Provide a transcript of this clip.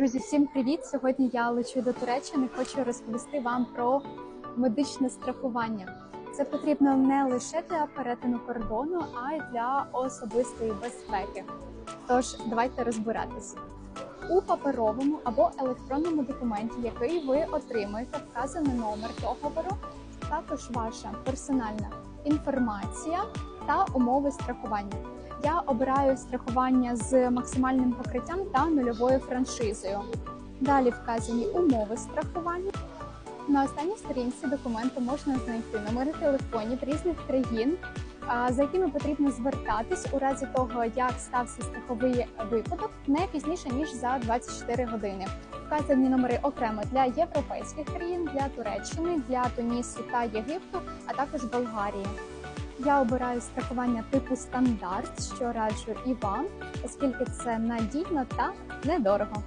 Друзі, всім привіт! Сьогодні я лечу до Туреччини. Хочу розповісти вам про медичне страхування. Це потрібно не лише для перетину кордону, а й для особистої безпеки. Тож давайте розбиратись. У паперовому або електронному документі, який ви отримуєте, вказаний номер договору, також ваша персональна інформація та умови страхування. Я обираю страхування з максимальним покриттям та нульовою франшизою. Далі вказані умови страхування. На останній сторінці документу можна знайти номери телефонів різних країн, за якими потрібно звертатись у разі того, як стався страховий випадок, не пізніше ніж за 24 години. Вказані номери окремо для європейських країн, для Туреччини, для Тунісу та Єгипту, а також Болгарії. Я обираю страхування типу стандарт, що раджу і вам, оскільки це надійно та недорого.